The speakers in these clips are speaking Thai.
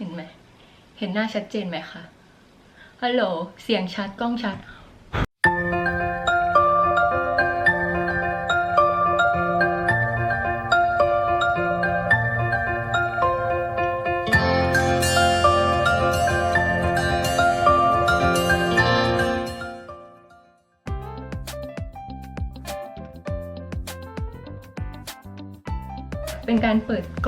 เห็นไหม เห็นหน้าชัดเจนไหมคะ ฮัลโหล เสียงชัด กล้องชัด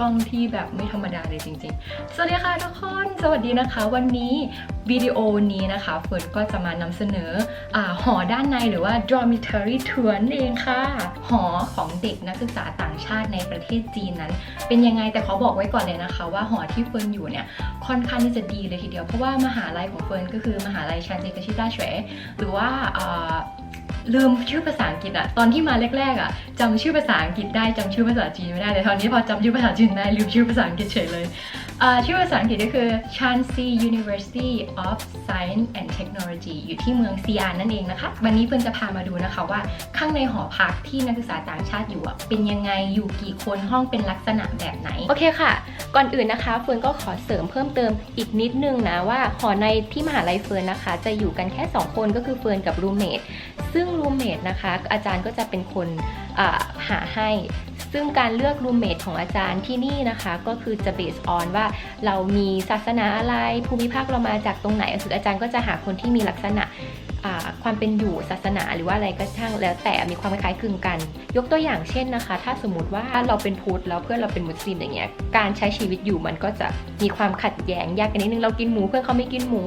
ล้องที่แบบไม่ธรรมดาเลยจริงๆ สวัสดีค่ะทุกคน สวัสดีนะคะ วันนี้วิดีโอนี้นะคะเฟิร์นก็จะมานำเสนออหอด้านในหรือว่า dormitory tour นั่นเองค่ะ หอของเด็กนักศึกษาต่างชาติในประเทศจีนนั้น เป็นยังไงแต่ขอบอกไว้ก่อนเลยนะคะ ว่าหอที่เฟิร์นอยู่เนี่ยค่อนข้างที่จะดีเลยทีเดียว เพราะว่ามหาลัยของเฟิร์นก็คือมหาลัยชานเจกชิต้าเฉวหรือว่า ลืมชื่อภาษาอังกฤษอะตอนที่มาแรกๆอะจำชื่อภาษาอังกฤษได้จำชื่อภาษาจีนไม่ได้แต่ตอนนี้พอจำชื่อภาษาจีนได้ลืมชื่อภาษาอังกฤษเฉยเลยชื่อภาษาอังกฤษก็คือ Chansey University of Science and Technology อยู่ที่เมืองซีอานนั่นเองนะคะ วันนี้เพื่อนจะพามาดูนะคะว่า ข้างในหอพักที่นักศึกษาต่างชาติอยู่เป็นยังไงอยู่กี่คนห้องเป็นลักษณะแบบไหน โอเคค่ะ ก่อนอื่นนะคะเฟิร์นก็ขอเสริมเพิ่มเติมอีกนิดนึงนะว่าหอในที่มหาลัยเฟิร์นนะคะ จะอยู่กันแค่ 2 คนก็คือเฟิร์นกับรูเมทซึ่งรูเมทนะคะอาจารย์ก็จะเป็นคนหาให้ ซึ่งการเลือกรูเมทของอาจารย์ที่นี่นะคะ ก็คือจะเบสออนว่าเรามีศาสนาอะไรภูมิภาคเรามาจากตรงไหนคืออาจารย์ก็จะหาคนที่มีลักษณะความเป็นอยู่ศาสนาหรือว่าอะไรก็ช่างแล้วแต่มีความคล้ายคลึงกัน ยกตัวอย่างเช่นนะคะ ถ้าสมมติว่าเราเป็นพุทธแล้วเพื่อนเราเป็นมุสลิมอย่างเงี้ยการใช้ชีวิตอยู่มันก็จะมีความขัดแย้งยากกันนิดนึงเรากินหมูเพื่อนเขาไม่กินหมู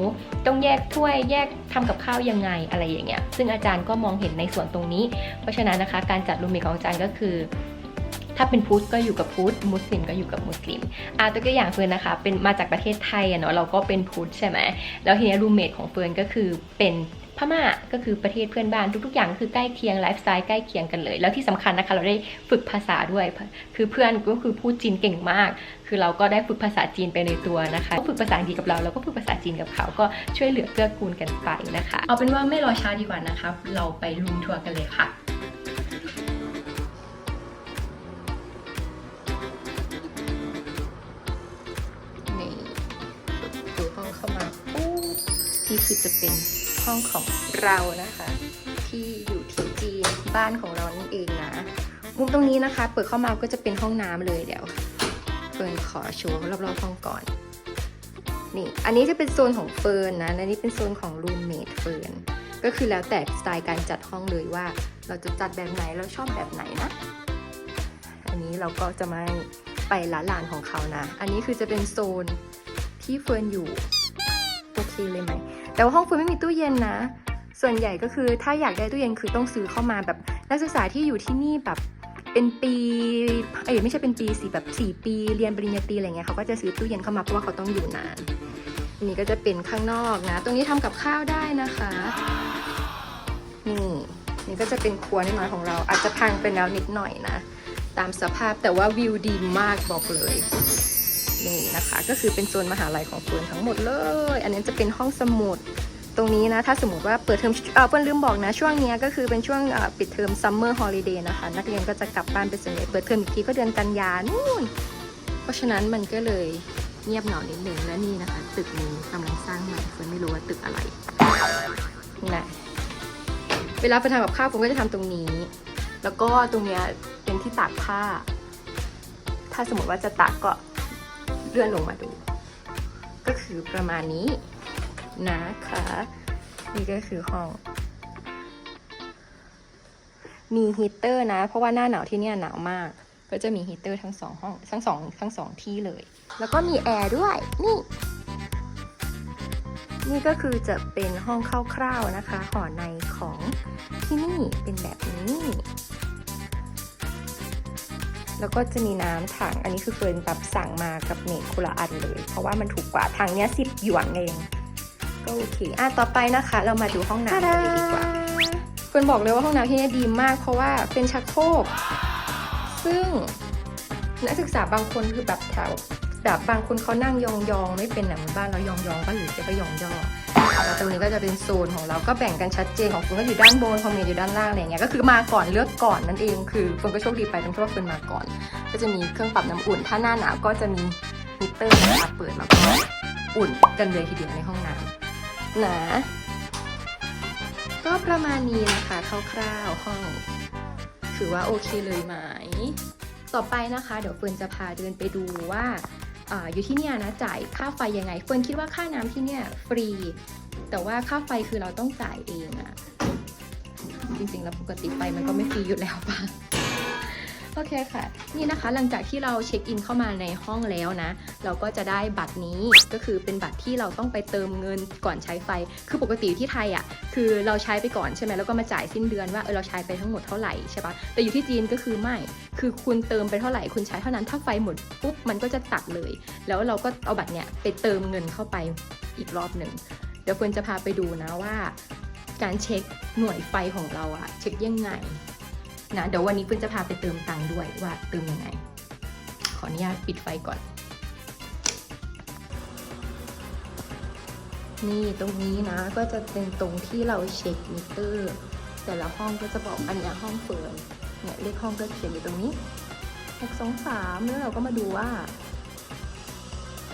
ต้องแยกถ้วยแยกทำกับข้าวยังไงอะไรอย่างเงี้ยซึ่งอาจารย์ก็มองเห็นในส่วนตรงนี้ เพราะฉะนั้นนะคะ การจัดรูมเมทของอาจารย์ก็คือ ถ้าเป็นพุทธก็อยู่กับพุทธมุสลิมก็อยู่กับมุสลิมอ่าตัวอย่างเฟิร์นนะคะ เป็นมาจากประเทศไทยอะเนาะเราก็เป็นพุทธใช่ไหมแล้วทีนี้รูมเมทของเฟิร์นก็คือเป็นพม่าก็คือประเทศเพื่อนบ้านทุกๆ อย่างคือใกล้เคียงไลฟ์สไตล์ใกล้เคียงกันเลย แล้วที่สำคัญนะคะเราได้ฝึกภาษาด้วย คือเพื่อนก็คือพูดจีนเก่งมาก คือเราก็ได้ฝึกภาษาจีนไปในตัวนะคะก็ฝึกภาษาอังกฤษกับเราเราก็ฝึกภาษาจีนกับเขาก็ช่วยเหลือเกื้อกูลกันไปนะคะ เอาเป็นว่าไม่รอช้าดีกว่านะคะ เราไปรูมทัวร์กันเลยค่ะ จะเป็นห้องของเรานะคะ ที่อยู่ที่จีนบ้านของเรานั่นเองนะมุมตรงนี้นะคะ เปิดเข้ามาก็จะเป็นห้องน้ำเลยเดี๋ยวเฟิร์นขอโชว์รอบๆห้องก่อนนี่อันนี้จะเป็นโซนของเฟิร์นนะและนี่เป็นโซนของรูมเมทเฟิร์นก็คือแล้วแต่สไตล์การจัดห้องเลยว่า เราจะจัดแบบไหนเราชอบแบบไหนนะ อันนี้เราก็จะไม่ไปละลานของเขานะ อันนี้คือจะเป็นโซนที่เฟิร์นอยู่โอเคเลยไหม แต่ว่าห้องฟิร์นไม่มีตู้เย็นนะ ส่วนใหญ่ก็คือถ้าอยากได้ตู้เย็นคือต้องซื้อเข้ามาแบบนักศึกษาที่อยู่ที่นี่แบบเป็นปีเอ้ยไม่ใช่เป็นปีสิแบบสี่ปีเรียนปริญญาตรีอะไรเงี้ยเขาก็จะซื้อตู้เย็นเข้ามาเพราะว่าเขาต้องอยู่นานอันนี้ก็จะเป็นข้างนอกนะ ตรงนี้ทำกับข้าวได้นะคะนี่นี่ก็จะเป็นครัวน้อยของเราอาจจะพังไปแล้วนิดหน่อยนะ ตามสภาพแต่ว่าวิวดีมากบอกเลย นี่นะคะ ก็คือเป็นโซนมหาลัยของเฟิร์นทั้งหมดเลย อันนี้จะเป็นห้องสมุดตรงนี้นะ ถ้าสมมติว่าเปิดเทอมเออเฟิร์นลืมบอกนะ ช่วงนี้ก็คือเป็นช่วงปิดเทอมซัมเมอร์ฮอลิเดย์นะคะ นักเรียนก็จะกลับบ้านไปส่วนใหญ่เปิดเทอมอีกทีก็เดือนกันยานู่น เพราะฉะนั้นมันก็เลยเงียบเหงานิดหนึ่งและนี่นะคะ ตึกนี้กำลังสร้างใหม่เฟิร์นไม่รู้ว่าตึกอะไรนะเวลาไปทำกับข้าวผมก็จะทำตรงนี้ แล้วก็ตรงเนี้ยเป็นที่ตากผ้า ถ้าสมมติว่าจะตากก็ เลื่อนลงมาดู ก็คือประมาณนี้นะคะ นี่ก็คือห้อง มีฮีเตอร์นะ เพราะว่าหน้าหนาวที่นี่หนาวมาก ก็จะมีฮีเตอร์ทั้งสองห้องทั้งสองทั้งสองที่เลย แล้วก็มีแอร์ด้วย นี่นี่ก็คือจะเป็นห้องคร่าวๆนะคะ หอในของที่นี่เป็นแบบนี้ แล้วก็จะมีน้ำถัง อันนี้คือเฟิร์นแบบสั่งมากับเน็ตคนละอันเลย เพราะว่ามันถูกกว่าถังเนี้ยสิบหยวนเองก็โอเคอะต่อไปนะคะ เรามาดูห้องน้ำกันเลยดีกว่าเฟิร์นบอกเลยว่าห้องน้ำที่นี่ดีมาก เพราะว่าเป็นชักโครกซึ่งนักศึกษาบางคนคือแบบแถวแบบบางคนเขานั่งยองๆไม่เป็นแบบบ้านเรายองๆก็หรือจะก็ยองย่อ แล้วตรงนี้ก็จะเป็นโซนของเราก็แบ่งกันชัดเจนของคุณก็อยู่ด้านบนของเมย์อยู่ด้านล่างอะไรอย่างเงี้ยก็คือมาก่อนเลือกก่อนนั่นเอง คือคนก็โชคดีไปตรงที่ว่าเฟิร์นมาก่อน ก็จะมีเครื่องปรับน้ำอุ่น ถ้าหน้าหนาวก็จะมีฮีตเตอร์นะคะเปิดแล้วก็อุ่นกันเลยทีเดียวในห้องน้ำนะก็ประมาณนี้นะคะคร่าวๆห้องถือว่าโอเคเลยไหม ต่อไปนะคะ เดี๋ยวเฟิร์นจะพาเดินไปดูว่าออยู่ที่เนี่ยนะจ่ายค่าไฟยังไง เฟิร์นคิดว่าค่าน้ำที่เนี่ยฟรี แต่ว่าค่าไฟคือเราต้องจ่ายเองอะจริงๆ แล้วปกติไฟมันก็ไม่ฟรีอยู่แล้วปะโอเคค่ะ นี่นะคะหลังจากที่เราเช็คอินเข้ามาในห้องแล้วนะ เราก็จะได้บัตรนี้ก็คือเป็นบัตรที่เราต้องไปเติมเงินก่อนใช้ไฟ คือปกติที่ไทยอะ คือเราใช้ไปก่อนใช่ไหมแล้วก็มาจ่ายสิ้นเดือนว่าเออเราใช้ไปทั้งหมดเท่าไหร่ใช่ปะแต่อยู่ที่จีนก็คือไม่ คือคุณเติมไปเท่าไหร่คุณใช้เท่านั้นถ้าไฟหมดปุ๊บมันก็จะตัดเลย แล้วเราก็เอาบัตรเนี้ยไปเติมเงินเข้าไปอีกรอบหนึ่ง เดี๋ยวเฟิร์นจะพาไปดูนะว่า การเช็คหน่วยไฟของเราอะเช็คยังไงนะเดี๋ยววันนี้เฟิร์นจะพาไปเติมตังค์ด้วยว่าเติมยังไง ขออนุญาตปิดไฟก่อน นี่ตรงนี้นะก็จะเป็นตรงที่เราเช็คมิเตอร์แต่ละห้องก็จะบอกอันนี้ห้องเฟิร์นเนี่ยเลขห้องก็เขียนอยู่ตรงนี้หกสองสามแล้วเราก็มาดูว่า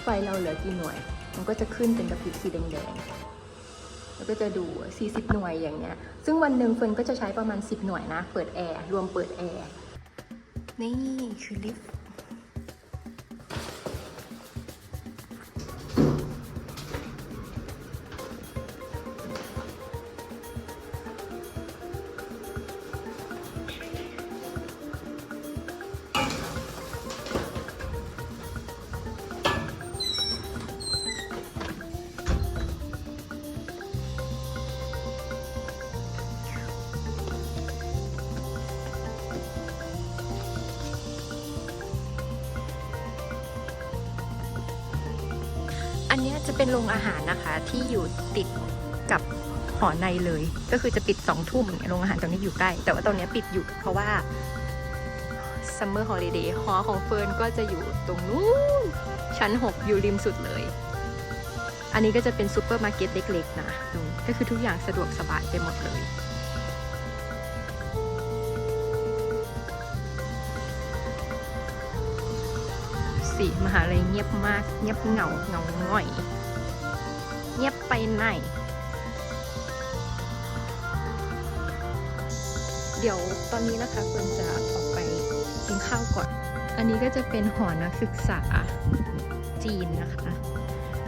ไฟเราเหลือกี่หน่วย มันก็จะขึ้นเป็นกระพริบสีแดงๆ แล้วก็จะดู 40 หน่วยอย่างเงี้ย ซึ่งวันหนึ่งเฟิร์นก็จะใช้ประมาณ 10 หน่วยนะ เปิดแอร์ รวมเปิดแอร์ นี่คือลิฟต์ อันนี้จะเป็นโรงอาหารนะคะที่อยู่ติดกับหอในเลย ก็คือจะปิดสองทุ่มโรงอาหารตรงนี้อยู่ใกล้ แต่ว่าตรงนี้ปิดอยู่เพราะว่า Summer Holiday หอของเฟิร์นก็จะอยู่ตรงนู้นชั้น 6 อยู่ริมสุดเลย อันนี้ก็จะเป็นซูเปอร์มาร์เก็ตเล็กๆนะก็คือทุกอย่างสะดวกสบายไปหมดเลย สิมหาลัยเงียบมาก เงียบเหงาเหงาง่อย เงียบไปไหน เดี๋ยวตอนนี้นะคะเฟิร์นจะออกไปกินข้าวก่อน อันนี้ก็จะเป็นหอนักศึกษาจีนนะคะ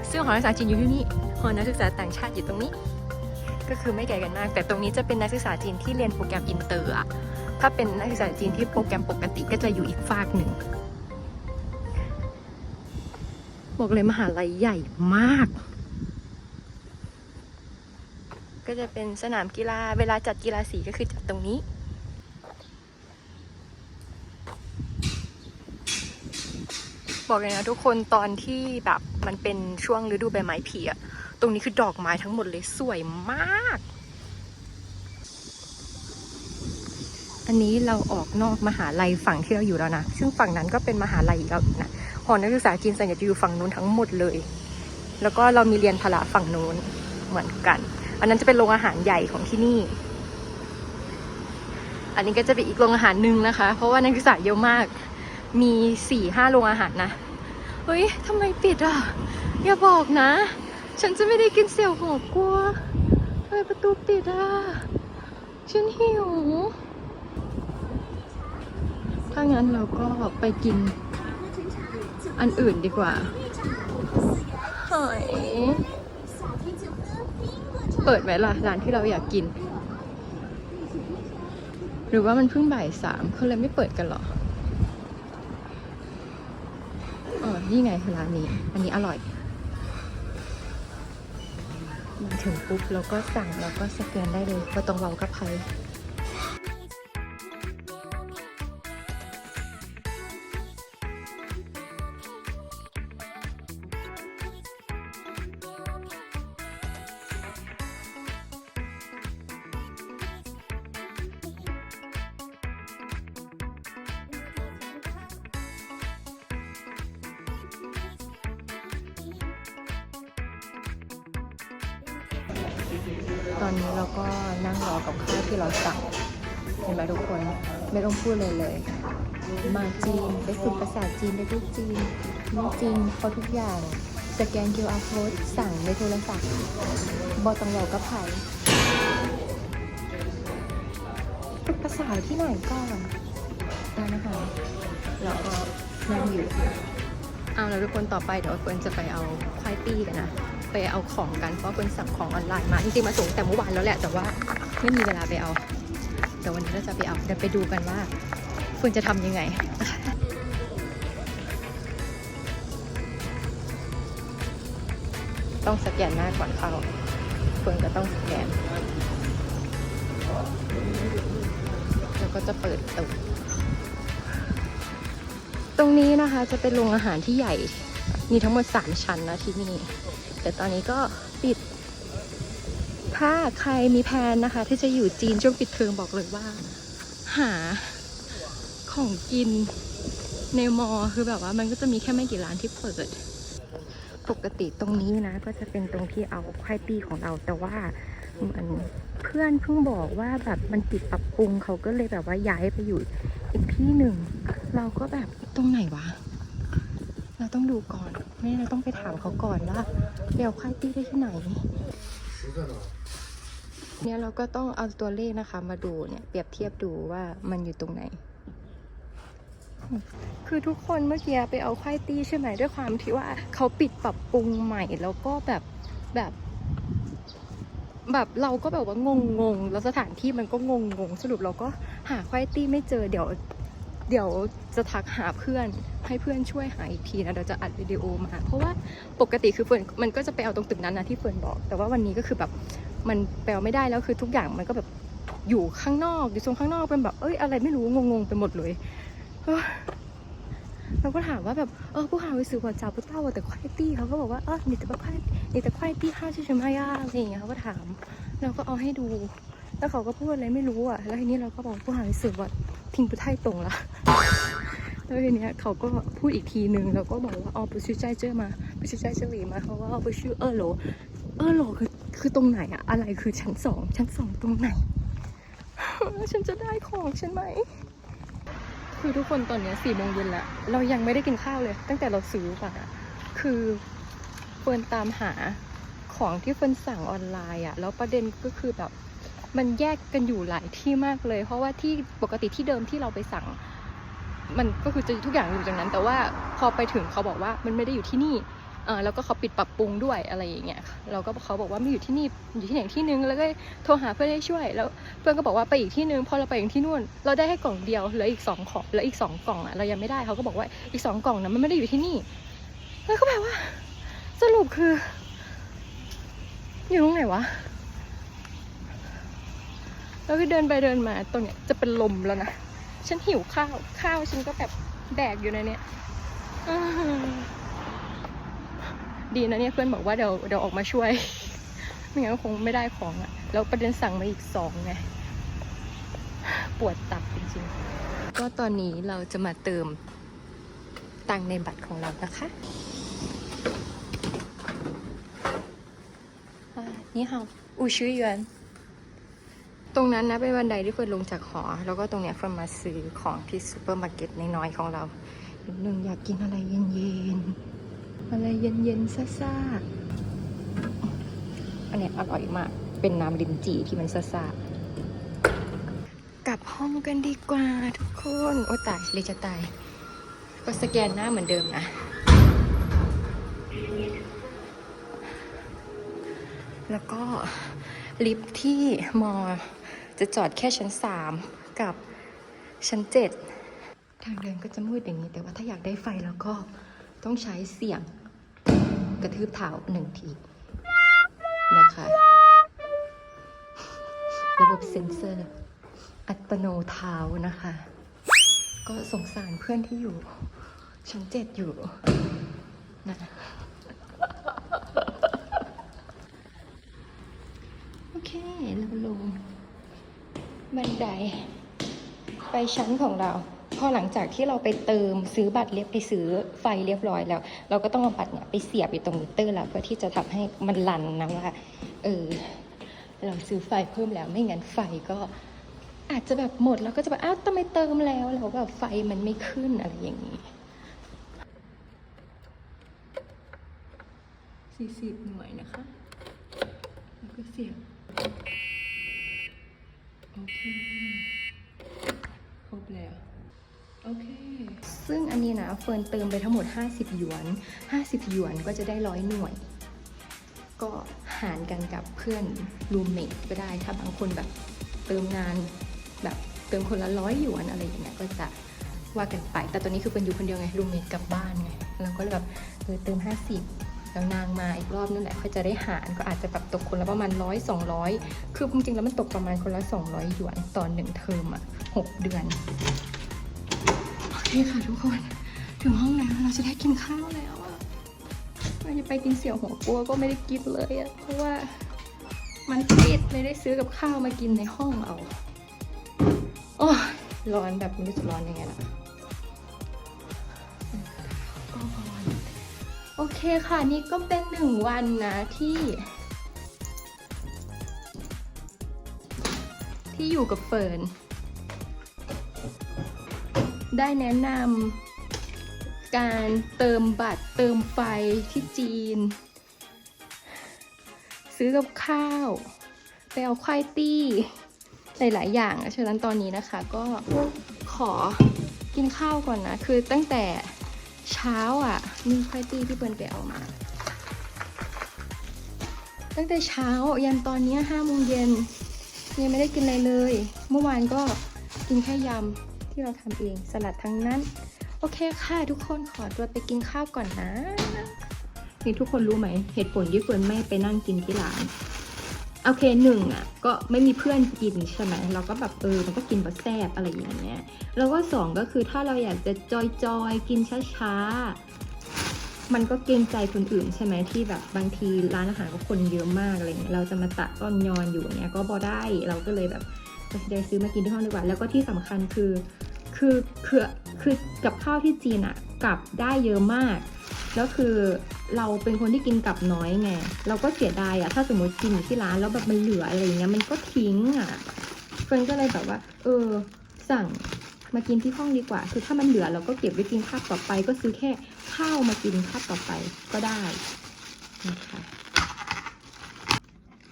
ซึ่งหอนักศึกษาจีนอยู่ที่นี่หอนักศึกษาต่างชาติอยู่ตรงนี้ ก็คือไม่ไกลกันมาก แต่ตรงนี้จะเป็นนักศึกษาจีนที่เรียนโปรแกรมอินเตอร์ถ้าเป็นนักศึกษาจีนที่โปรแกรมปกติก็จะอยู่อีกฝากหนึ่ง บอกเลยมหาลัยใหญ่มาก ก็จะเป็นสนามกีฬาเวลาจัดกีฬาสีก็คือจัดตรงนี้ บอกเลยนะทุกคนตอนที่แบบมันเป็นช่วงฤดูใบไม้ผลิอะตรงนี้คือดอกไม้ทั้งหมดเลยสวยมาก อันนี้เราออกนอกมหาลัยฝั่งที่เราอยู่แล้วนะ ซึ่งฝั่งนั้นก็เป็นมหาลัยอีกแล้วอีกนะ หอนักศึกษาจีนส่วนใหญ่จะอยู่ฝั่งนู้นทั้งหมดเลย แล้วก็เรามีเรียนพละฝั่งนู้นเหมือนกัน อันนั้นจะเป็นโรงอาหารใหญ่ของที่นี่ อันนี้ก็จะเป็นอีกโรงอาหารหนึ่งนะคะ เพราะว่านักศึกษาเยอะมาก มีสี่ห้าโรงอาหารนะ เฮ้ยทำไมปิดอะ อย่าบอกนะ ฉันจะไม่ได้กินเสี่ยวหัวกลัวทำไมประตูปิดอะ ฉันหิวถ้างั้นเราก็ไปกิน อันอื่นดีกว่าหอยเปิดไหมล่ะร้านที่เราอยากกิน หรือว่ามันเพิ่งบ่ายสามเขาเลยไม่เปิดกันหรออ๋อนี่ไงร้านนี้ อันนี้อร่อยมาถึงปุ๊บเราก็สั่งแล้วก็สแกนได้เลยก็ต้องเว้ากับใตอนนี้เราก็นั่งรอกับข้าวที่เราสั่งเห็นไหมทุกคนไม่ต้องพูดเลยเลย มาจีนไปฝึกภาษาจีนไปพูดจีนไม่จริงเพราะทุกอย่างสแกน QR code สั่งในโทรศัพท์บอต้องราก็ไผ่ฝึกภาษาที่ไหนก่อนได้นะคะแล้วก็นั่งอยู่เอาแล้วทุกคนต่อไปเดี๋ยวเฟิร์นจะไปเอาควายปี้กันนะ ไปเอาของกันเพราะเฟิร์นสั่งของออนไลน์มาจริงๆมาส่งแต่เมื่อวานแล้วแหละแต่ว่าไม่มีเวลาไปเอา แต่วันนี้เราจะไปเอาเดี๋ยวไปดูกันว่าเฟิร์นจะทำยังไงต้องสแกนหน้าก่อนเข้าเฟิร์นก็ต้องสแกน แล้วก็จะเปิดประตูตรงนี้นะคะจะเป็นโรงอาหารที่ใหญ่ มีทั้งหมด 3 ชั้นนะที่นี่ แต่ตอนนี้ก็ปิด ถ้าใครมีแพนนะคะ ที่จะอยู่จีนช่วงปิดเทอมบอกเลยว่า หาของกินในมอคือแบบว่ามันก็จะมีแค่ไม่กี่ร้านที่เปิด ปกติตรงนี้นะ ก็จะเป็นตรงที่เอาควายปีของเราแต่ว่าเหมือนเพื่อนเพิ่งบอกว่าแบบมันปิดปรับปรุงเขาก็เลยแบบว่าย้ายไปอยู่อีกที่หนึ่ง เราก็แบบตรงไหนวะ เราต้องดูก่อน ไม่เราต้องไปถามเขาก่อนว่าเดี๋ยวควายตี้ได้ที่ไหน เนี่ยเราก็ต้องเอาตัวเลขนะคะ มาดูเนี่ยเปรียบเทียบดูว่ามันอยู่ตรงไหน คือทุกคนเมื่อกี้ไปเอาควายตี้ใช่ไหมด้วยความที่ว่าเขาปิดปรับปรุงใหม่แล้วก็แบบแบบแบบเราก็แบบว่างงงๆแล้วสถานที่มันก็งงงๆสรุปเราก็หาควายตี้ไม่เจอเดี๋ยว เดี๋ยวจะทักหาเพื่อนให้เพื่อนช่วยหาอีกทีนะเดี๋ยวจะอัดวิดีโอมา เพราะว่าปกติคือเฟิร์นมันก็จะไปเอาตรงตึกนั้นนะที่เฟิร์นบอก แต่ว่าวันนี้ก็คือแบบมันแปลไม่ได้แล้วคือทุกอย่างมันก็แบบอยู่ข้างนอกอยู่โซนข้างนอกเป็นแบบเอ้ยอะไรไม่รู้งงๆไปหมดเลยเราก็ถามว่าแบบเออผู้หาวิสือว่าจ่าพุเต้าแต่ควายตี้เขาก็บอกว่าเออนี่แต่ควายนี่แต่ควายตี้ห้าชื่อชมายาอะไรอย่างเงี้ยเขาก็ถามเราก็เอาให้ดู แล้วเขาก็พูดอะไรไม่รู้อะแล้วทีนี้เราก็บอกผู้หาวิสือว่า พิงพุไทยตรงละแล้วทีเนี้ยเขาก็พูดอีกทีนึงแล้วก็บอกว่าอ๋อไปชื่อใจเจอมาไปชื่อใจเจอหลีมาเขาะว่าเอาไปชื่เออโหลเออโหลคือคือตรงไหนอะอะไรคือชั้นสองชั้นสองตรงไหน ฉันจะได้ของฉันไหมคือทุกคนตอนเนี้ยสี่โมงเย็นแล้วเรายังไม่ได้กินข้าวเลย ตั้งแต่เราซื้อมาอะคือเฟิร์นตามหาของที่เฟิร์นสั่งออนไลน์อะแล้วประเด็นก็คือแบบ มันแยกกันอยู่หลายที่มากเลย เพราะว่าที่ปกติที่เดิมที่เราไปสั่ง มันก็คือจะทุกอย่างอยู่ตรงนั้น แต่ว่าพอไปถึงเขาบอกว่ามันไม่ได้อยู่ที่นี่เออแล้วก็เขาปิดปรับปรุงด้วยอะไรอย่างเงี้ยเราก็เขาบอกว่าไม่อยู่ที่นี่อยู่ที่ไหนที่นึงแล้วก็โทรหาเพื่อนให้ช่วย แล้วเพื่อนก็บอกว่าไปอีกที่นึงพอเราไปอีกที่นู่น เราได้แค่กล่องเดียวเหลืออีกสองของเหลืออีกสองกล่องอะเรายังไม่ได้เขาก็บอกว่าอีกสองกล่องนะมันไม่ได้อยู่ที่นี่แล้วก็แบบว่า สรุปคือ อยู่ตรงไหนวะ แล้วก็เดินไปเดินมาตรงเนี้ยจะเป็นลมแล้วนะ ฉันหิวข้าว ข้าวฉันก็แบบแดกอยู่ในเนี้ยดีนะเนี่ยเพื่อนบอกว่าเดี๋ยวเดี๋ยวออกมาช่วย ไม่งั้นก็คงไม่ได้ของอะแล้วประเด็นสั่งมาอีกสองไง ปวดตับจริงๆ ก็ตอนนี้เราจะมาเติมตังในบัตรของเรานะคะนี่ค่ะอูชื่อยวน ตรงนั้นนะเป็นบันไดที่เฟิร์นลงจากหอ แล้วก็ตรงเนี้ยเฟิร์นมาซื้อของที่ซูเปอร์มาร์เก็ตน้อยๆของเรานิดนึงอยากกินอะไรเย็นๆ อะไรเย็นๆซ่าๆอันเนี้ยอร่อยมาก เป็นน้ำลินจีที่มันซ่าๆกลับห้องกันดีกว่าทุกคน โอ้ตายเลยจะตาย ก็สแกนหน้าเหมือนเดิมนะ แล้วก็ลิฟที่มอ จะจอดแค่ชั้น 3 กับชั้น 7 ทางเดินก็จะมืดอย่างนี้ แต่ว่าถ้าอยากได้ไฟแล้วก็ต้องใช้เสียงกระทืบเท้าหนึ่งทีนะคะระบบเซ็นเซอร์ อัตโนเท้านะคะ ก็สงสารเพื่อนที่อยู่ ชั้น7อยู่นะโอเค เราลง บันได ไปชั้นของเรา พอหลังจากที่เราไปเติมซื้อบัตรเรียบไปซื้อไฟเรียบร้อยแล้ว เราก็ต้องเอาบัตรเนี่ยไปเสียบอยู่ตรงมิเตอร์แล้วเพื่อที่จะทำให้มันรันนะว่าเออเราซื้อไฟเพิ่มแล้วไม่งั้นไฟก็อาจจะแบบหมดแล้วก็จะแบบอ้าวทำไมเติมแล้วแล้วแบบไฟมันไม่ขึ้นอะไรอย่างนี้40หน่วยนะคะ แล้วก็เสียบ โอเคครบแล้วโอเค ซึ่งอันนี้นะเฟิร์นเติมไปทั้งหมด 50 หยวน 50 หยวนก็จะได้ร้อยหน่วย ก็หารกันกับเพื่อนรูมเมทก็ได้ ถ้าบางคนแบบเติมงานแบบเติมคนละร้อยหยวนอะไรอย่างเงี้ยก็จะว่ากันไป แต่ตอนนี้คือเป็นอยู่คนเดียวไงรูมเมทกลับบ้านไงเราก็เลยแบบเออเติม 50 แล้วนางมาอีกรอบนั่นแหละเขาจะได้หารก็อาจจะแบบตกคนละประมาณร้อยสองร้อยคือจริงๆแล้วมันตกประมาณคนละ200หยวนต่อหนึ่งเทอมอะหกเดือนโอเคค่ะทุกคนถึงห้องแล้วเราจะได้กินข้าวแล้วอะเราจะไปกินเสี่ยวหัวกัวก็ไม่ได้กินเลยอะเพราะว่ามันปิดเลยได้ซื้อกับข้าวมากินในห้องเอา โอ้ร้อนแบบไม่รู้จะร้อนยังไงล่ะ เคค่ะนี่ก็เป็นหนึ่งวันนะที่ ที่อยู่กับเฟิร์นได้แนะนำการเติมบัตรเติมไฟที่จีน ซื้อกับข้าว ไปเอาควายตี้ หลาย ๆ อย่างฉะนั้นตอนนี้นะคะก็ขอกินข้าวก่อนนะ คือตั้งแต่ เช้าอะมีควายตี้ที่เปิ้ลไปเอามา ตั้งแต่เช้ายันตอนนี้ห้าโมงเย็นยังไม่ได้กินอะไรเลย เมื่อวานก็กินแค่ยำที่เราทำเองสลัดทั้งนั้น โอเคค่ะทุกคนขอตัวไปกินข้าวก่อนนะ นี่ทุกคนรู้ไหมเหตุผลที่เฟิร์นไม่ไปนั่งกินที่ร้าน โอเคหนึ่งอะก็ไม่มีเพื่อนกินใช่ไหมเราก็แบบเออมันก็กินแบบแซ่บอะไรอย่างเงี้ยแล้วก็สองก็คือถ้าเราอยากจะจอยๆกินช้าๆ มันก็เกรงใจคนอื่นใช่ไหมที่แบบบางทีร้านอาหารก็คนเยอะมากอะไรเงี้ยเราจะมาตะต้อนยอนอยู่อย่างเงี้ยก็บอได้เราก็เลยแบบตัดสินใจซื้อมากินที่ห้องดีกว่า แล้วก็ที่สำคัญคือคือคือคือกับข้าวที่จีนอะกลับได้เยอะมาก แล้วคือเราเป็นคนที่กินกลับน้อยไง เราก็เสียดายอะถ้าสมมติกินอยู่ที่ร้านแล้วแบบมันเหลืออะไรอย่างเงี้ยมันก็ทิ้งอะเฟิร์นก็เลยแบบว่า เออ สั่งมากินที่ห้องดีกว่า คือถ้ามันเหลือเราก็เก็บไว้กินคาบต่อไป ก็ซื้อแค่ข้าวมากินคาบต่อไปก็ได้นะคะ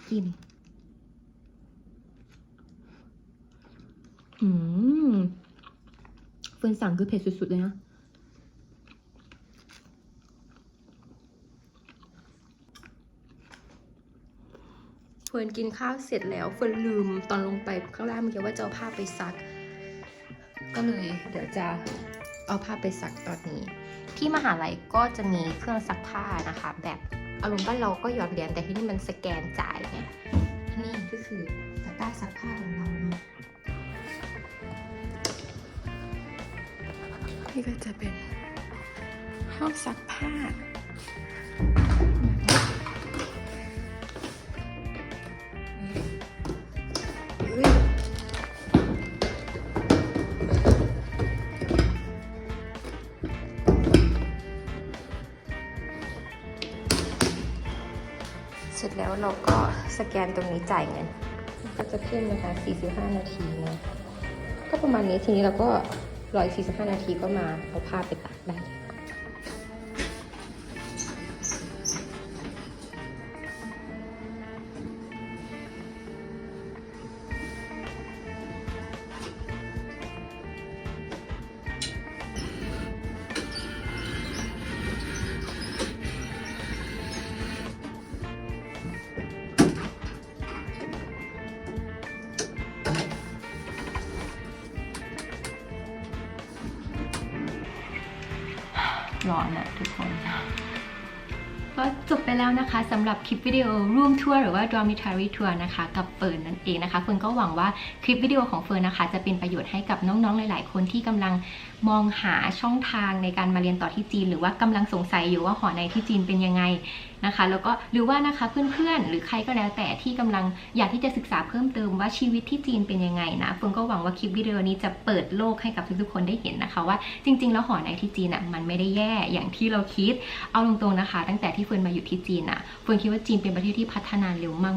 กิน อืมเฟิร์นสั่งคือเผ็ดสุดๆเลยนะ เฟิร์นกินข้าวเสร็จแล้วเฟิร์นลืมตอนลงไปข้างล่างเมื่อกี้ว่าจะเอาผ้าไปซัก ก็เลยเดี๋ยวจะเอาผ้าไปซักตอนนี้ ที่มหาลัยก็จะมีเครื่องซักผ้านะคะ แบบอารมณ์บ้านเราก็หยอดเหรียญแต่ที่นี่มันสแกนจ่ายไงนี่ก็คือตะกร้าซักผ้าของเราเนาะนี่ก็จะเป็นห้องซักผ้า แล้วเราก็สแกนตรงนี้จ่ายเงินก็จะขึ้นนะคะ 45 นาทีนะก็ประมาณนี้ทีนี้เราก็รออีก45 นาทีก็มาเอาผ้าไป อนอะทุกคนก็จบไปแล้วนะคะสำหรับคลิปวิดีโอร่วมทัวร์หรือว่า dormitory tour นะคะ กับเฟิร์นนั่นเองนะคะเฟิร์นก็หวังว่าคลิปวิดีโอของเฟิร์นนะคะ จะเป็นประโยชน์ให้กับน้องๆหลาย ๆ คนที่กำลังมองหาช่องทางในการมาเรียนต่อที่จีน หรือว่ากำลังสงสัยอยู่ว่าหอในที่จีนเป็นยังไง นะคะ แล้วก็หรือว่านะคะเพื่อนๆ หรือใครก็แล้วแต่ที่กำลังอยากที่จะศึกษาเพิ่มเติมว่าชีวิตที่จีนเป็นยังไงนะเฟิร์นก็หวังว่าคลิปวิดีโอนี้จะเปิดโลกให้กับทุกๆคนได้เห็นนะคะว่าจริง ๆ แล้วหอในที่จีนอะมันไม่ได้แย่อย่างที่เราคิด เอาตรงๆนะคะ ตั้งแต่ที่เฟิร์นมาอยู่ที่จีนอะเฟิร์นคิดว่าจีนเป็นประเทศที่พัฒนาเร็วมา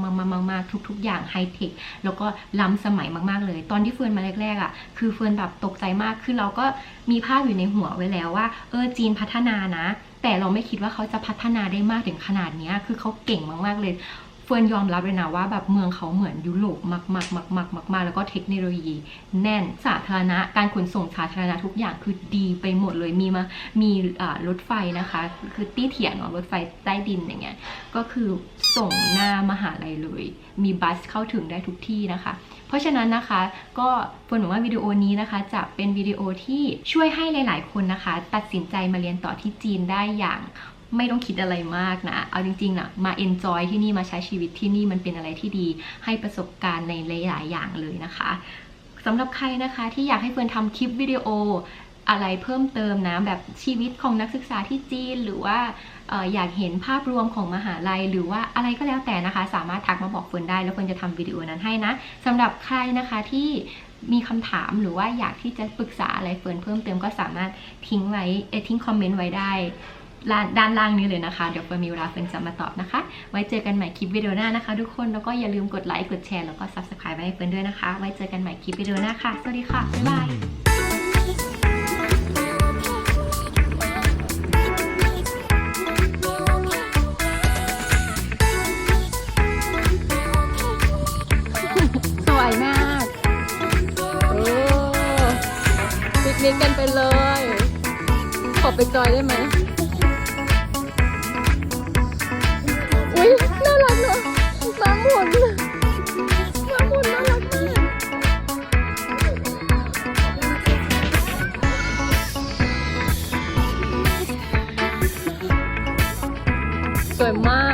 กๆๆๆๆทุก ๆ อย่างไฮเทคแล้วก็ล้ำสมัยมากๆเลย ตอนที่เฟิร์นมาแรกๆอะคือเฟิร์นแบบตกใจมากคือเราก็มีภาพอยู่ในหัวไว้แล้วว่าเออจีนพัฒนานะ แต่เราไม่คิดว่าเขาจะพัฒนาได้มากถึงขนาดนี้คือเขาเก่งมากๆเลย เฟิร์นยอมรับเลยนะว่าแบบเมืองเขาเหมือนยุโรปมากมากมากมากมากมากแล้วก็เทคโนโลยี แน่นสาธารณะ การขนส่งสาธารณะทุกอย่างคือดีไปหมดเลยมีมามีรถไฟนะคะ คือตี้เถียนเนาะรถไฟใต้ดินอย่างเงี้ยก็คือส่งหน้ามหาลัยเลย มีบัสเข้าถึงได้ทุกที่นะคะ เพราะฉะนั้นนะคะก็เฟิร์นหวังว่าวิดีโอนี้นะคะจะเป็นวิดีโอที่ช่วยให้หลาย ๆ คนนะคะ ตัดสินใจมาเรียนต่อที่จีนได้อย่าง ไม่ต้องคิดอะไรมากนะ เอาจริงๆนะมา enjoy ที่นี่มาใช้ชีวิตที่นี่มันเป็นอะไรที่ดี ให้ประสบการณ์ในหลายๆอย่างเลยนะคะสำหรับใครนะคะที่อยากให้เฟิร์นทำคลิปวิดีโออะไรเพิ่มเติมนะแบบชีวิตของนักศึกษาที่จีน หรือว่าออยากเห็นภาพรวมของมหาลัย หรือว่าอะไรก็แล้วแต่นะคะ สามารถทักมาบอกเฟิร์นได้แล้วเฟิร์นจะทำวิดีโอนั้นให้นะสำหรับใครนะคะที่มีคำถามหรือว่าอยากที่จะปรึกษาอะไรเฟิร์นเพิ่มเติมก็สามารถทิ้งไว้เอทิ้งคอมเมนต์ไว้ได้ ด้านล่างนี้เลยนะคะ เดี๋ยวเฟิร์นมีเวลาเฟิร์นจะมาตอบนะคะ ไว้เจอกันใหม่คลิปวิดีโอหน้านะคะ ทุกคนแล้วก็อย่าลืมกดไลค์กดแชร์แล้วก็ subscribe ไว้ให้เฟิร์นด้วยนะคะ ไว้เจอกันใหม่คลิปวิดีโอหน้าค่ะ สวัสดีค่ะ บ๊ายบายสวยมากโอ้ปิกนิกกันไปเลย ขอไปจอยได้ไหม หมุนม้าหมุนน่ารักมากสวยมาก